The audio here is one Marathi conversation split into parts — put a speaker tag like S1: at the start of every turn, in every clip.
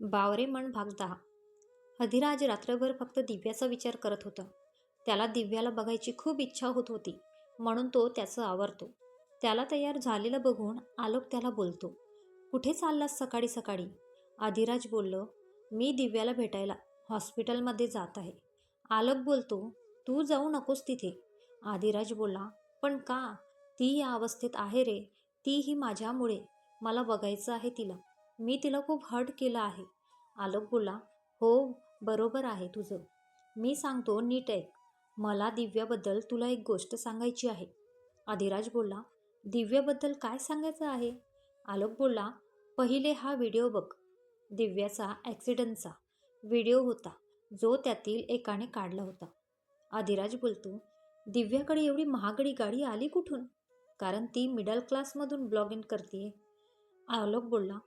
S1: बावरे मन भाग दहा. अधिराज रात्रभर फक्त दिव्याचा विचार करत होता. त्याला दिव्याला बघायची खूप इच्छा होत होती म्हणून तो त्याचं आवरतो. त्याला तयार झालेलं बघून आलोक त्याला बोलतो कुठे चाललास सकाळी सकाळी? अधिराज बोललो मी दिव्याला भेटायला हॉस्पिटलमध्ये जात आहे. आलोक बोलतो तू जाऊ नकोस तिथे. आदिराज बोलला पण का? ती या अवस्थेत आहे रे तीही माझ्यामुळे. मला बघायचं आहे तिला. मी तिला खूप हर्ट केलं आहे. आलोक बोला हो बरोबर आहे तुझं. मी सांगतो नीट ऐक. मला दिव्याबद्दल तुला एक गोष्ट सांगायची आहे. अधिराज बोलला दिव्याबद्दल काय सांगायचं आहे? आलोक बोलला पहिले हा व्हिडिओ बघ. दिव्याचा ॲक्सिडंटचा व्हिडिओ होता जो त्यातील एकाने काढला होता. अधिराज बोलतो दिव्याकडे एवढी महागडी गाडी आली कुठून? कारण ती मिडल क्लासमधून ब्लॉग इन करते आलोक बोलला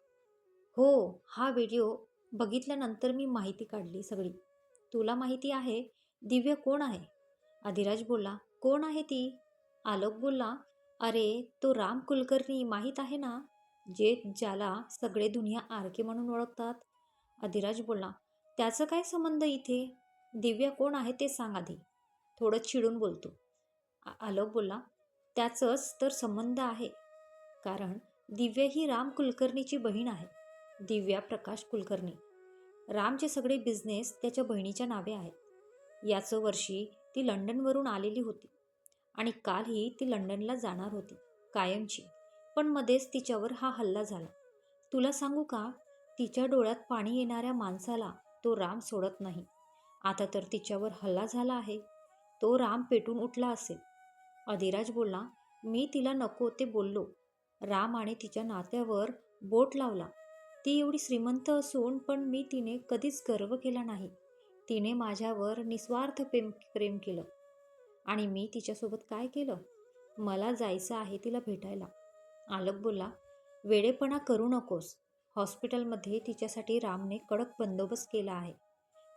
S1: हो हा व्हिडिओ बघितल्यानंतर मी माहिती काढली सगळी. तुला माहिती आहे दिव्य कोण आहे? अधिराज बोलला कोण आहे ती? आलोक बोलला अरे तो राम कुलकर्णी माहीत आहे ना? जे ज्याला सगळे दुनिया आरके म्हणून ओळखतात. अधिराज बोलला त्याचं काय संबंध इथे? दिव्या कोण आहे ते सांग आधी. थोडं चिडून बोलतो आलोक बोलला त्याचंच तर संबंध आहे कारण दिव्या ही राम कुलकर्णीची बहीण आहे. दिव्या प्रकाश कुलकर्णी. रामचे सगळे बिझनेस त्याच्या बहिणीच्या नावे आहेत. याचं वर्षी ती लंडनवरून आलेली होती आणि कालही ती लंडनला जाणार होती कायमची. पण मध्येच तिच्यावर हा हल्ला झाला. तुला सांगू का? तिच्या डोळ्यात पाणी येणाऱ्या माणसाला तो राम सोडत नाही. आता तर तिच्यावर हल्ला झाला आहे. तो राम पेटून उठला असेल. अधिराज बोलला मी तिला नको ते बोललो. राम आणि तिच्या नात्यावर बोट लावला. ती एवढी श्रीमंत असून पण मी तिने कधीच गर्व केला नाही. तिने माझ्यावर निस्वार्थ प्रेम प्रेम केलं. आणि मी तिच्यासोबत काय केलं? मला जायचं आहे तिला भेटायला. आलोक बोलला वेडेपणा करू नकोस. हॉस्पिटलमध्ये तिच्यासाठी रामने कडक बंदोबस्त केला आहे.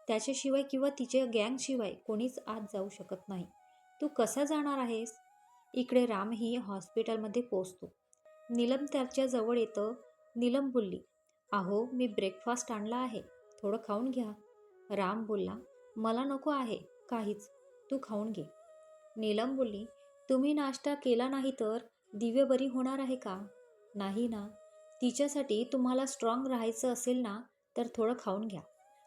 S1: त्याच्याशिवाय किंवा तिच्या गँगशिवाय कोणीच आत जाऊ शकत नाही. तू कसा जाणार आहेस? इकडे रामही हॉस्पिटलमध्ये पोचतो नीलम त्याच्याजवळ येतं. नीलम बोलली अहो मी ब्रेकफास्ट आणला आहे. थोडं खाऊन घ्या. राम बोलला मला नको आहे काहीच. तू खाऊन घे. नीलम बोलली तुम्ही नाश्ता केला नाही तर दिव्य बरी होणार आहे का? नाही ना. तिच्यासाठी तुम्हाला स्ट्रॉंग राहायचं असेल ना तर थोडं खाऊन घ्या.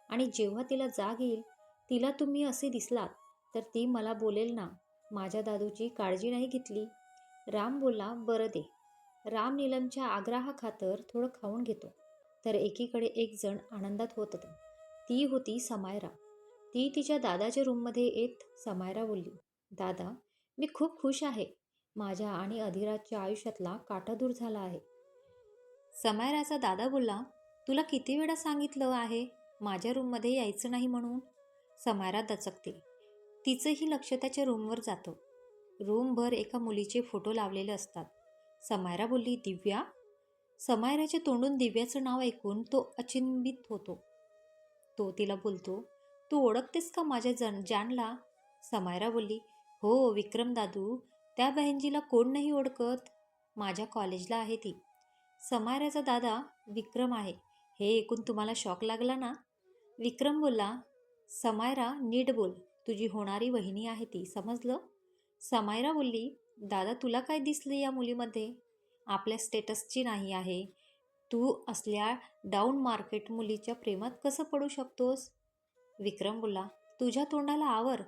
S1: आणि जेव्हा तिला जाग येईल तिला तुम्ही असे दिसलात तर ती मला बोलेल ना माझ्या दादूची काळजी नाही घेतली. राम बोलला बरं दे. राम नीलमच्या आग्रहाखातर थोडं खाऊन घेतो. तर एकीकडे एक जण आनंदात होत ती होती समायरा. ती तिच्या दादाच्या रूममध्ये येत समायरा बोलली दादा मी खूप खुश आहे. माझ्या आणि अधिराजच्या आयुष्यातला काटा दूर झाला आहे. समायराचा दादा बोलला तुला किती वेळा सांगितलं आहे माझ्या रूममध्ये यायचं नाही म्हणून? समायरा दचकते. तिचंही लक्ष त्याच्या रूमवर जातं. रूमभर एका मुलीचे फोटो लावलेले असतात. समायरा बोलली दिव्या समायराच्या तोंडून दिव्याचं नाव ऐकून तो अचिंबित होतो. तो तिला बोलतो तू ओळखतेस का माझ्या जन जानला? समायरा बोलली हो विक्रम दादू त्या बहिणजीला कोण नाही ओळखत? माझ्या कॉलेजला आहे ती. समायराचा दादा विक्रम आहे. हे ऐकून तुम्हाला शॉक लागला ना? विक्रम बोलला समायरा नीट बोल. तुझी होणारी वहिनी आहे ती समजलं? समायरा बोलली दादा तुला काय दिसलं या मुलीमध्ये? आपल्या स्टेटसची नाही आहे. तू असल्या डाऊन मार्केट मुलीच्या प्रेमात कसं पडू शकतोस? विक्रम बोला तुझ्या तोंडाला आवर.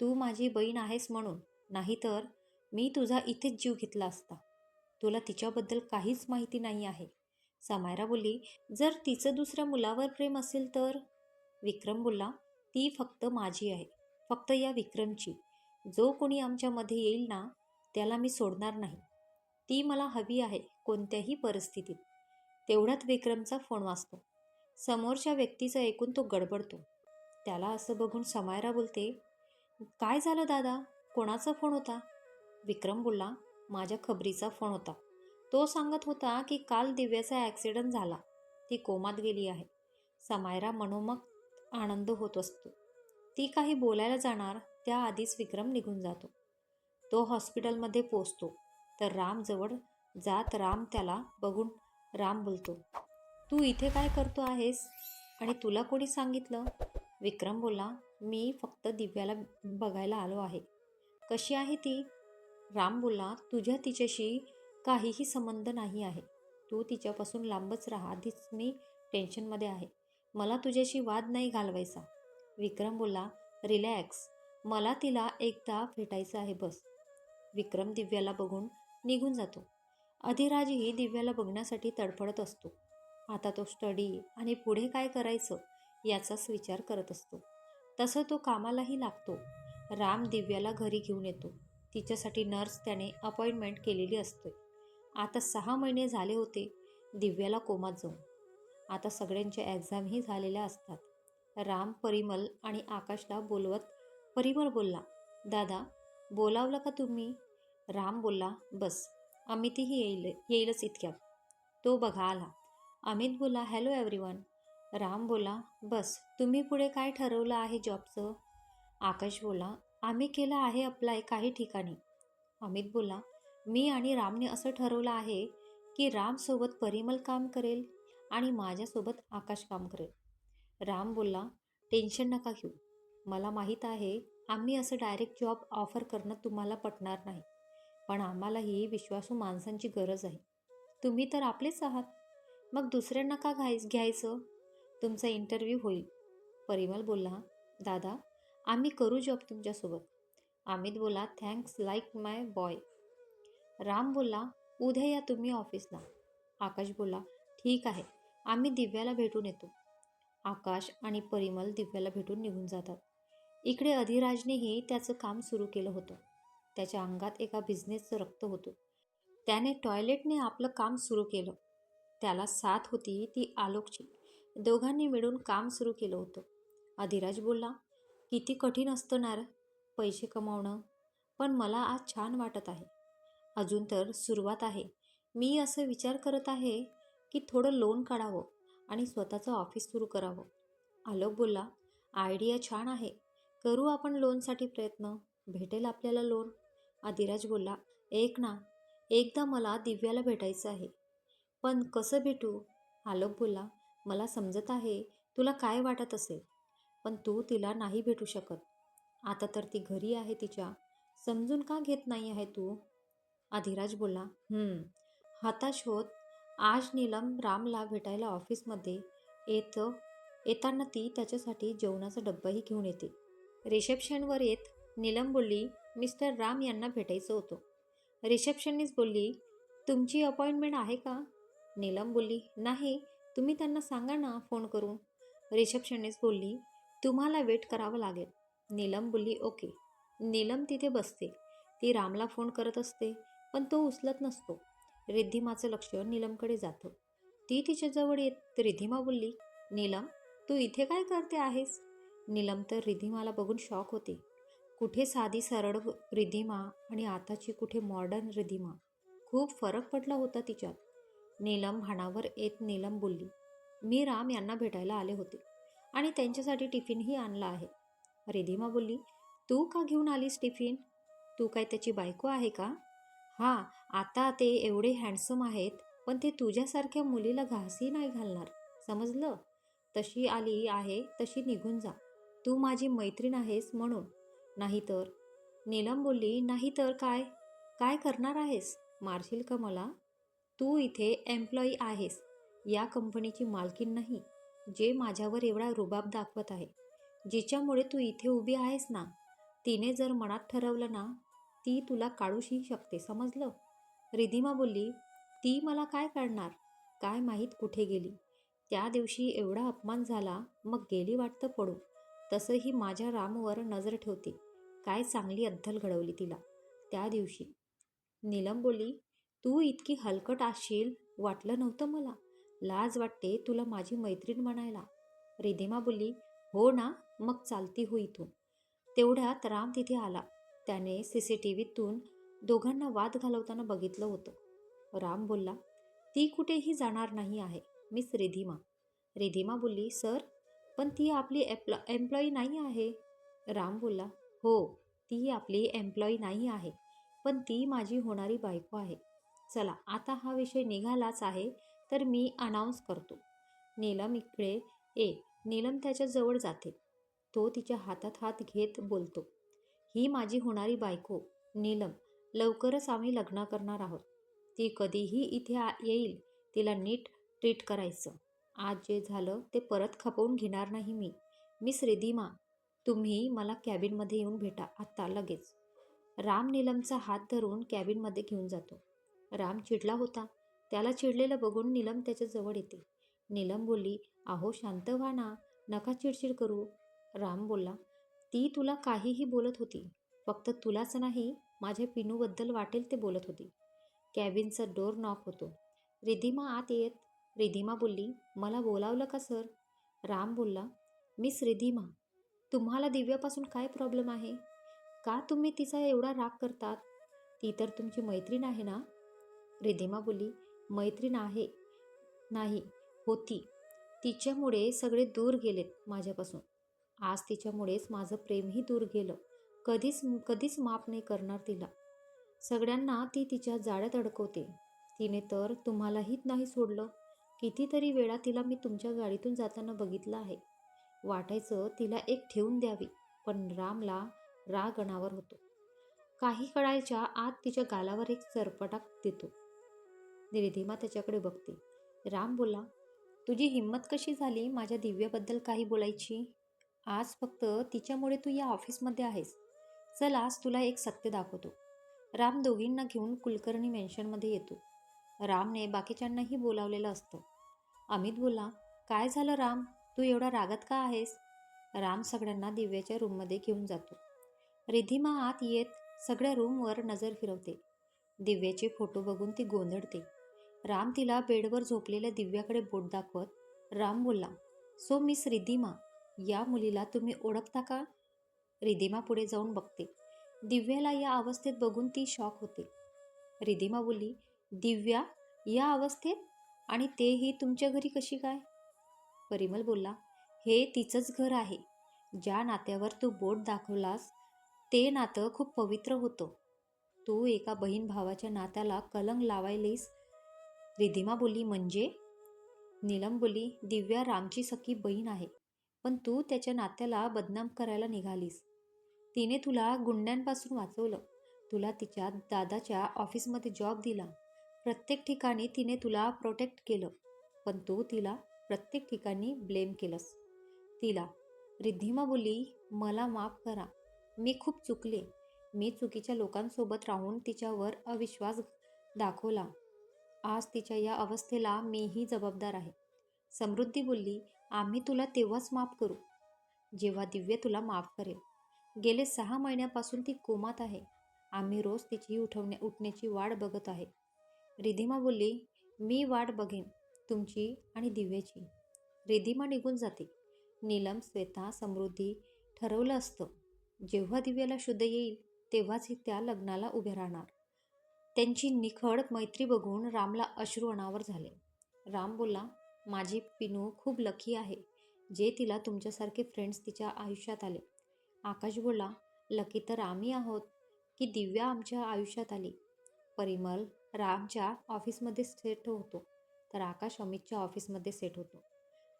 S1: तू माझी बहीण आहेस म्हणून. नाहीतर मी तुझा इथेच जीव घेतला असता. तुला तिच्याबद्दल काहीच माहिती नाही आहे. समायरा बोलली जर तिचं दुसऱ्या मुलावर प्रेम असेल तर? विक्रम बोलला ती फक्त माझी आहे. फक्त या विक्रमची. जो कोणी आमच्यामध्ये येईल ना त्याला मी सोडणार नाही. ती मला हवी आहे कोणत्याही परिस्थितीत. तेवढ्यात विक्रमचा फोन वाचतो समोरच्या व्यक्तीचं ऐकून तो गडबडतो. त्याला असं बघून समायरा बोलते काय झालं दादा? कोणाचा फोन होता? विक्रम बोलला माझ्या खबरीचा फोन होता. तो सांगत होता की काल दिव्याचा ॲक्सिडंट झाला. ती कोमात गेली आहे. समायरा मनोमग आनंद होत असतो. ती काही बोलायला जाणार त्याआधीच विक्रम निघून जातो. तो हॉस्पिटलमध्ये पोचतो तर राम जवळ जात राम त्याला बघून राम बोलतो तू इथे काय करतो आहेस? आणि तुला कोणी सांगितलं? विक्रम बोला मी फक्त दिव्याला बघायला आलो आहे. कशी आहे ती? राम बोलला तुझ्या तिच्याशी काहीही संबंध नाही आहे. तू तिच्यापासून लांबच राहा आधीच मी टेन्शनमध्ये आहे. मला तुझ्याशी वाद नाही घालवायचा. विक्रम बोलला रिलॅक्स. मला तिला एकदा भेटायचं आहे बस. विक्रम दिव्याला बघून निघून जातो. अधिराजही दिव्याला बघण्यासाठी तडफडत असतो. आता तो स्टडी आणि पुढे काय करायचं याचाच विचार करत असतो. तसं तो कामालाही लागतो. राम दिव्याला घरी घेऊन येतो. तिच्यासाठी नर्स त्याने अपॉइंटमेंट केलेली असते. आता सहा महिने झाले होते. दिव्याला कोमात जाऊन. आता सगळ्यांच्या एक्झामही झालेल्या असतात. राम परिमल आणि आकाशला बोलवत परिमल बोलला दादा बोलावलं का तुम्ही? राम बोलला बस अमितही येईल येईलच इतक्यात. तो बघा आला. अमित बोला हॅलो एव्हरीवन. राम बोला बस तुम्ही पुढे काय ठरवलं आहे जॉबचं? आकाश बोला आम्ही केलं आहे अप्लाय काही ठिकाणी. अमित बोला मी आणि रामने असं ठरवलं आहे की रामसोबत परिमल काम करेल आणि माझ्यासोबत आकाश काम करेल. राम बोलला टेन्शन नका घेऊ. मला माहीत आहे आम्ही असं डायरेक्ट जॉब ऑफर करणं तुम्हाला पटणार नाही. पण आम्हालाही विश्वासू माणसांची गरज आहे. तुम्ही तर आपलेच आहात. मग दुसऱ्यांना का घाय घ्यायचं? तुमचा इंटरव्ह्यू होईल. परिमल बोलला दादा आम्ही करू जॉब तुमच्यासोबत. अमित बोला thanks like my boy Ram बोलला उद्या या तुम्ही ऑफिसला आकाश बोला ठीक आहे आम्ही दिव्याला भेटून येतो. आकाश आणि परिमल दिव्याला भेटून निघून जातात. इकडे अधिराजनेही त्याचं काम सुरू केलं होतं. त्याच्या अंगात एका बिझनेसचं रक्त होतं. त्याने टॉयलेटने आपलं काम सुरू केलं. त्याला साथ होती ती आलोकची. दोघांनी मिळून काम सुरू केलं होतं. अधिराज बोलला किती कठीण असतं ना पैसे कमावणं. पण मला आज छान वाटत आहे. अजून तर सुरुवात आहे. मी असं विचार करत आहे की थोडं लोन काढावं आणि स्वतःचं ऑफिस सुरू करावं. आलोक बोलला आयडिया छान आहे. करू आपण लोनसाठी प्रयत्न. भेटेल आपल्याला लोन अधिराज बोलला एक ना एकदा मला दिव्याला भेटायचं आहे. पण कसं भेटू? आलोक बोलला मला समजत आहे तुला काय वाटत असेल पण तू तिला नाही भेटू शकत. आता तर ती घरी आहे तिच्या. समजून का घेत नाही आहे तू? अधिराज बोलला हताश होत. आज नीलम रामला भेटायला ऑफिसमध्ये येतं येताना ती त्याच्यासाठी जेवणाचा डब्बाही घेऊन येते. रिसेप्शनवर येत नीलम बोलली मिस्टर राम यांना भेटायचं होतं. रिसेप्शनिस्ट बोलली तुमची अपॉइंटमेंट आहे का? नीलम बोलली नाही तुम्ही त्यांना सांगा ना फोन करून. रिसेप्शनिस्ट बोलली तुम्हाला वेट करावं लागेल. नीलम बोलली ओके. नीलम तिथे बसते. ती रामला फोन करत असते पण तो उचलत नसतो. रिद्धिमाचं लक्ष नीलमकडे जातं. ती तिच्याजवळ येत रिद्धिमा बोलली नीलम तू इथे काय करते आहेस? नीलम तर रिद्धिमाला बघून शॉक होते. कुठे साधी सरळ रिधिमा आणि आताची कुठे मॉडर्न रिधिमा? खूप फरक पडला होता तिच्यात. नीलम हाणावर येत नीलम बोलली मी राम यांना भेटायला आले होते आणि त्यांच्यासाठी टिफिनही आणला आहे. रिधिमा बोलली तू का घेऊन आलीस टिफिन? तू काय त्याची बायको आहे का? हां आता ते एवढे हँडसम आहेत पण ते तुझ्यासारख्या मुलीला घासही नाही घालणार. समजलं? तशी आली आहे तशी निघून जा. तू माझी मैत्रीण आहेस म्हणून. नाहीतर नीलम बोलली नाही तर काय? काय करणार आहेस? मारशील का मला? तू इथे एम्प्लॉई आहेस. या कंपनीची मालकीण नाही जे माझ्यावर एवढा रुबाब दाखवत आहे. जिच्यामुळे तू इथे उभी आहेस ना तिने जर मनात ठरवलं ना ती तुला काढूशी शकते समजलं? रिधिमा बोलली ती मला काय करणार काय माहीत कुठे गेली? त्या दिवशी एवढा अपमान झाला मग गेली वाटतं पडू तसंही माझ्या रामवर नजर ठेवते. काय चांगली अद्दल घडवली तिला. त्या दिवशी. नीलम बोलली तू इतकी हलकट असशील वाटलं नव्हतं मला. लाज वाटते तुला माझी मैत्रीण म्हणायला. रिधिमा बोलली हो ना मग चालती हो इथून. तेवढ्यात राम तिथे आला. त्याने सी सी टी व्हीतून दोघांना वाद घालवताना बघितलं होतं. राम बोलला ती कुठेही जाणार नाही आहे मिस रिधिमा. रिधिमा बोलली सर पण ती आपली एप्लॉ एम्प्लॉई नाही आहे. राम बोलला हो ती आपली एम्प्लॉई नाही आहे पण ती माझी होणारी बायको आहे. चला आता हा विषय निघालाच आहे तर मी अनाऊन्स करतो. नीलम इकडे ए नीलम त्याच्याजवळ जाते. तो तिच्या हातात हात घेत बोलतो ही माझी होणारी बायको नीलम. लवकरच आम्ही लग्न करणार आहोत. ती कधीही इथे येईल. तिला नीट ट्रीट करायचं. आज जे झालं ते परत खपवून घेणार नाही मी. मिस रिधिमा तुम्ही मला कॅबिनमध्ये येऊन भेटा आत्ता लगेच. राम नीलमचा हात धरून कॅबिनमध्ये घेऊन जातो. राम चिडला होता. त्याला चिडलेलं बघून नीलम त्याच्याजवळ येते. नीलम बोलली अहो शांत व्हा ना नका चिडचिड करू. राम बोलला ती तुला काहीही बोलत होती. फक्त तुलाच नाही माझ्या पिनूबद्दल वाटेल ते बोलत होती. कॅबिनचा डोर नॉक होतो. रिधिमा आत येत रिधिमा बोलली मला बोलावलं का सर? राम बोलला मिस रिधिमा तुम्हाला दिव्यापासून काय प्रॉब्लेम आहे? का तुम्ही तिचा एवढा राग करतात? ती तर तुमची मैत्रीण आहे ना? रिधिमा बोलली मैत्रीण आहे नाही होती. तिच्यामुळे सगळे दूर गेलेत माझ्यापासून. आज तिच्यामुळेच माझं प्रेमही दूर गेलं. कधीच कधीच माफ नाही करणार तिला. सगळ्यांना ती तिच्या जाळ्यात अडकवते. तिने तर तुम्हालाही नाही सोडलं. कितीतरी वेळा तिला मी तुमच्या गाडीतून जाताना बघितलं आहे. वाटायचं तिला एक ठेवून द्यावी पण रामला राग अणावर होतो. काही कळायच्या आत तिच्या गालावर एक सरपटाक देतो. रिधिमा त्याच्याकडे बघते. राम बोला तुझी हिंमत कशी झाली माझ्या दिव्याबद्दल काही बोलायची? आज फक्त तिच्यामुळे तू या ऑफिसमध्ये आहेस. चल आज तुला एक सत्य दाखवतो. राम दोघींना घेऊन कुलकर्णी मेन्शनमध्ये येतो. रामने बाकीच्यांनाही बोलावलेलं असतं. अमित बोला काय झालं राम? तू एवढा रागात का आहेस? राम सगळ्यांना दिव्याच्या रूममध्ये घेऊन जातो. रिधिमा आत येत सगळ्या रूमवर नजर फिरवते. दिव्याचे फोटो बघून ती गोंधळते. राम तिला बेडवर झोपलेल्या दिव्याकडे बोट दाखवत राम बोलला सो मिस रिधिमा या मुलीला तुम्ही ओळखता का? रिधिमा पुढे जाऊन बघते. दिव्याला या अवस्थेत बघून ती शॉक होते. रिधिमा बोलली दिव्या या अवस्थेत? आणि तेही तुमच्या घरी कशी काय? परिमल बोलला हे तिचंच घर आहे. ज्या नात्यावर तू बोट दाखवलास ते नातं खूप पवित्र होतं. तू एका बहीण भावाच्या नात्याला कलंग लावायलीस. रिधिमा बोलली म्हणजे? नीलम बोली दिव्या रामची सखी बहीण आहे पण तू त्याच्या नात्याला बदनाम करायला निघालीस. तिने तुला गुंड्यांपासून वाचवलं. तुला तिच्या दादाच्या ऑफिसमध्ये जॉब दिला. प्रत्येक ठिकाणी तिने तुला प्रोटेक्ट केलं पण तू तिला प्रत्येक ठिकाणी ब्लेम केलंस. तिला रिद्धिमा बोलली मला माफ करा. मी खूप चुकले. मी चुकीच्या लोकांसोबत राहून तिच्यावर अविश्वास दाखवला. आज तिच्या या अवस्थेला मीही जबाबदार आहे. समृद्धी बोलली आम्ही तुला तेव्हाच माफ करू. जेव्हा दिव्य तुला माफ करेल. गेले सहा महिन्यापासून ती कोमात आहे. आम्ही रोज तिची उठवण्या उठण्याची वाट बघत आहे. रिधिमा बोलली मी वाट बघेन तुमची आणि दिव्याची. रिधिमा निघून जाते. नीलम श्वेता समृद्धी ठरवलं असतं. जेव्हा दिव्याला शुद्ध येईल तेव्हाच ही त्या लग्नाला उभे राहणार. त्यांची निखळ मैत्री बघून रामला अश्रू अनावर झाले. राम बोलला माझी पिनू खूप लकी आहे जे तिला तुमच्यासारखे फ्रेंड्स तिच्या आयुष्यात आले. आकाश बोलला लकी तर आम्ही आहोत की दिव्या आमच्या आयुष्यात आली. परिमल रामच्या ऑफिसमध्ये सेट होतो तर आकाश अमितच्या ऑफिसमध्ये सेट होतो.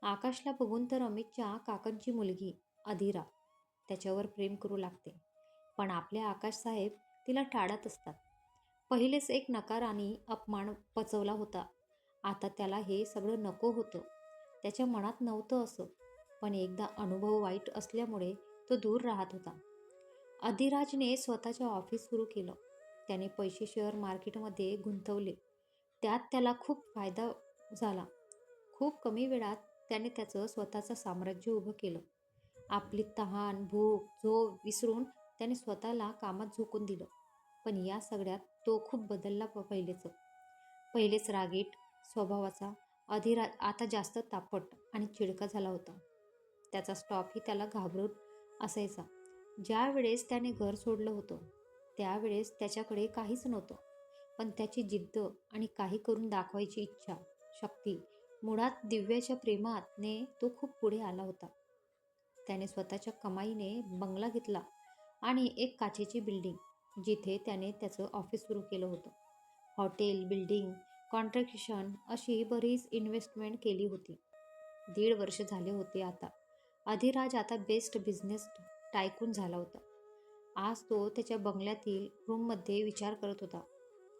S1: आकाशला बघून तर अमितच्या काकांची मुलगी अधिरा त्याच्यावर प्रेम करू लागते. पण आपले आकाश साहेब तिला टाळत असतात. पहिलेच एक नकार आणि अपमान पचवला होता. आता त्याला हे सगळं नको होतं. त्याच्या मनात नव्हतं असं. पण एकदा अनुभव वाईट असल्यामुळे तो दूर राहत होता. अधिराजने स्वतःच्या ऑफिस सुरू केलं. त्याने पैसे शेअर मार्केटमध्ये गुंतवले. त्यात त्याला खूप फायदा झाला. खूप कमी वेळात त्याने त्याचं स्वतःचं साम्राज्य उभं केलं. आपली तहान भूक झोप विसरून त्याने स्वतःला कामात झोकून दिलं. पण या सगळ्यात तो खूप बदलला प पहिलेच. पहिलेच रागीट स्वभावाचा अधिरा आता जास्त तापट आणि चिडका झाला होता. त्याचा स्टॉपही त्याला घाबरून असायचा. ज्या वेळेस त्याने घर सोडलं होतं त्यावेळेस त्याच्याकडे काहीच नव्हतं. पण त्याची जिद्द आणि काही करून दाखवायची इच्छा शक्ती मुळात दिव्याच्या प्रेमातने तो खूप पुढे आला होता. त्याने स्वतःच्या कमाईने बंगला घेतला आणि एक काचेची बिल्डिंग जिथे त्याने त्याचं ऑफिस सुरू केलं होतं. हॉटेल बिल्डिंग कॉन्ट्रॅक्शन अशी बरीच इन्व्हेस्टमेंट केली होती. दीड वर्ष झाले होते आता. अधिराज आता बेस्ट बिझनेस टायकून झाला होता. आज तो त्याच्या बंगल्यातील रूममध्ये विचार करत होता.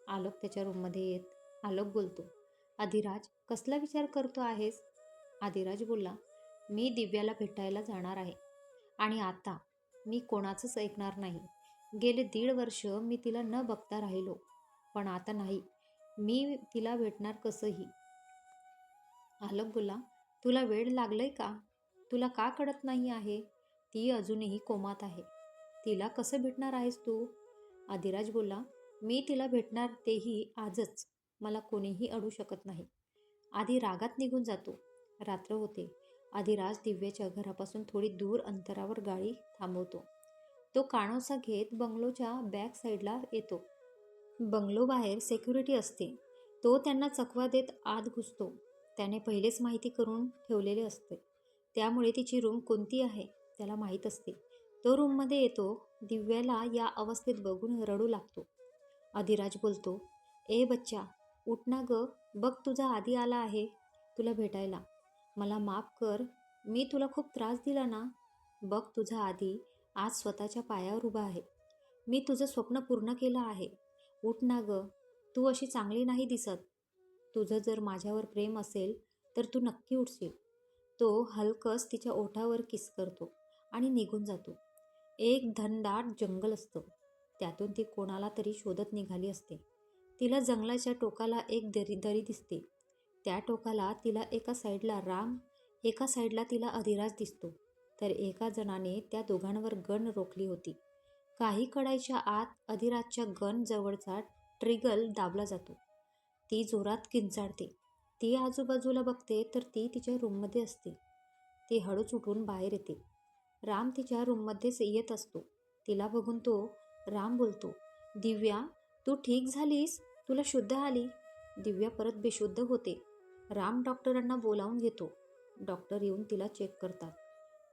S1: आलोक त्याच्या रूममध्ये येत आलोक बोलतो अधिराज कसला विचार करतो आहेस? आधिराज बोलला मी दिव्याला भेटायला जाणार आहे आणि आता मी कोणाचंच ऐकणार नाही. गेले दीड वर्ष मी तिला न बघता राहिलो पण आता नाही. मी तिला भेटणार कसंही? आलोक बोला तुला वेळ लागलंय का? तुला का कळत नाही आहे? ती अजूनही कोमात आहे. तिला कसं भेटणार आहेस तू? आदिराज बोला मी तिला भेटणार तेही आजच. मला कोणीही अडू शकत नाही. आधी रागात निघून जातो. रात्र होते. आदिराज दिव्याच्या घरापासून थोडी दूर अंतरावर गाडी थांबवतो. तो काणोसा घेत बंगलोच्या बॅक साईडला येतो. बंगलो बाहेर सेक्युरिटी असते. तो त्यांना चकवा देत आत घुसतो. त्याने पहिलेच माहिती करून ठेवलेले असते. त्यामुळे तिची रूम कोणती आहे? त्याला माहीत असते. तो रूममध्ये येतो दिव्याला या अवस्थेत बघून रडू लागतो. अधिराज बोलतो ए बच्चा उठ ना ग बघ तुझा आधी आला आहे तुला भेटायला. मला माफ कर मी तुला खूप त्रास दिला ना. बघ तुझा आधी आज स्वतःच्या पायावर उभा आहे. मी तुझं स्वप्न पूर्ण केलं आहे. उठ ना ग तू अशी चांगली नाही दिसत. तुझं जर माझ्यावर प्रेम असेल तर तू नक्की उठशील. तो हलकस तिच्या ओठावर किस करतो आणि निघून जातो. एक धनदाट जंगल असतं. त्यातून ती कोणाला तरी शोधत निघाली असते. तिला जंगलाच्या टोकाला एक दरी दरी दिसते. त्या टोकाला तिला एका साईडला राम एका साईडला तिला अधिराज दिसतो. तर एका जणाने त्या दोघांवर गण रोखली होती. काही कडायच्या आत अधिराजच्या गण जवळचा ट्रिगल दाबला जातो. ती जोरात किंचाळते. ती आजूबाजूला बघते तर ती तिच्या रूममध्ये असते. ती हळूच उठून बाहेर येते. राम तिच्या रूममध्येच येत असतो. तिला बघून तो राम बोलतो दिव्या तू ठीक झालीस? तुला शुद्ध आली? दिव्या परत बेशुद्ध होते. राम डॉक्टरांना बोलावून घेतो. डॉक्टर येऊन तिला चेक करतात.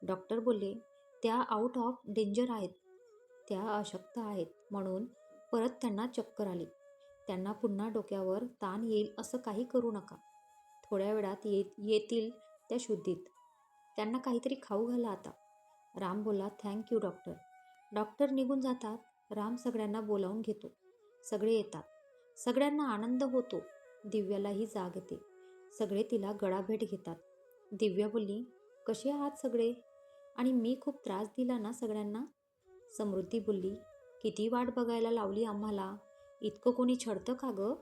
S1: डॉक्टर बोलले त्या आउट ऑफ डेंजर आहेत. त्या अशक्त आहेत. म्हणून परत त्यांना चक्कर आली. त्यांना पुन्हा डोक्यावर ताण येईल असं काही करू नका. थोड्या वेळात ये येतील त्या शुद्धीत. त्यांना काहीतरी खाऊ घाला आता. राम बोला थँक्यू डॉक्टर डॉक्टर निघून जातात. राम सगळ्यांना बोलावून घेतो. सगळे येतात. सगळ्यांना आनंद होतो. दिव्यालाही जाग येते. सगळे तिला गळाभेट घेतात. दिव्या बोलली कसे आहात सगळे? आणि मी खूप त्रास दिला ना सगळ्यांना? समृद्धी बोलली किती वाट बघायला लावली आम्हाला? इतकं कोणी छडतं का गं?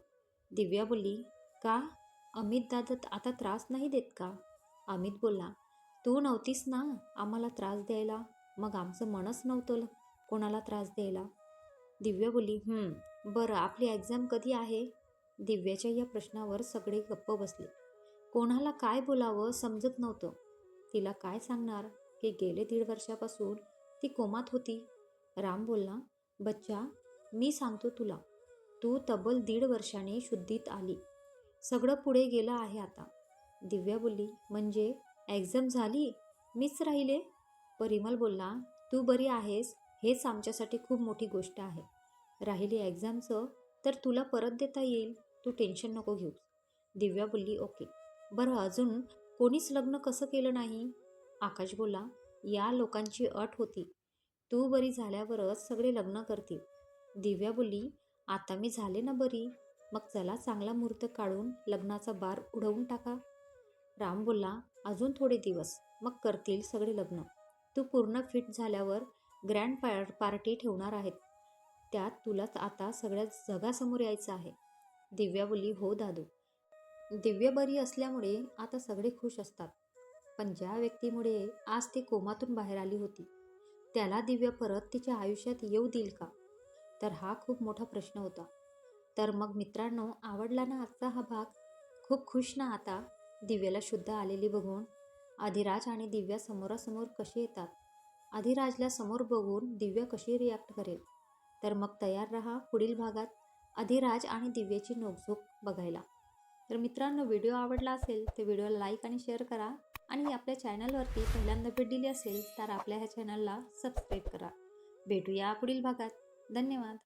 S1: दिव्या बोलली का? अमित दादा आता त्रास नाही देत का? अमित बोलला तू नव्हतीस ना आम्हाला त्रास द्यायला? मग आमचं मनच नव्हतं कोणाला त्रास द्यायला? दिव्या बोली बरं आपली एक्झाम कधी आहे? दिव्याच्या या प्रश्नावर सगळे गप्प बसले. कोणाला काय बोलावं समजत नव्हतं. तिला काय सांगणार? की गेले दीड वर्षापासून ती कोमात होती. राम बोलला बच्चा मी सांगतो तुला. तू तब्बल दीड वर्षाने शुद्धीत आली. सगळं पुढे गेलं आहे आता. दिव्या बोलली म्हणजे एक्झाम झाली मीच राहिले. परिमल बोलला तू बरी आहेस हेच आमच्यासाठी खूप मोठी गोष्ट आहे. राहिली एक्झामचं तर तुला परत देता येईल. तू टेन्शन नको घेऊस. दिव्या बोलली ओके. बरं अजून कोणीच लग्न कसं केलं नाही? आकाश बोला या लोकांची अट होती. तू बरी झाल्यावरच सगळे लग्न करतील. दिव्या बोलली आता मी झाले ना बरी? मग चला चांगला मुहूर्त काढून लग्नाचा बार उडवून टाका. राम बोलला अजून थोडे दिवस. मग करतील सगळे लग्न. तू पूर्ण फिट झाल्यावर ग्रँड पार पार्टी ठेवणार आहेत. त्यात तुला आता सगळ्या जगासमोर यायचं आहे. दिव्या बोलली हो दादू. दिव्या बरी असल्यामुळे आता सगळे खुश असतात. पण ज्या व्यक्तीमुळे आज ती कोमातून बाहेर आली होती त्याला दिव्या परत तिच्या आयुष्यात येऊ देईल का? तर हा खूप मोठा प्रश्न होता. तर मग मित्रांनो आवडला ना आजचा हा भाग? खूप खुश ना आता? दिव्याला शुद्ध आलेली बघून अधिराज आणि दिव्या समोरासमोर कशी येतात? अधिराजला समोर बघून दिव्या कशी रिॲक्ट करेल? तर मग तयार रहा पुढील भागात अधिराज आणि दिव्याची नोकझोक बघायला. तर मित्रांनो व्हिडिओ आवडला असेल तर व्हिडिओला लाईक आणि शेअर करा आणि आपल्या चॅनलवरती पहिल्यांदा भेट दिली असेल तर आपल्या ह्या चॅनलला सबस्क्राईब करा. भेटूया पुढील भागात. धन्यवाद.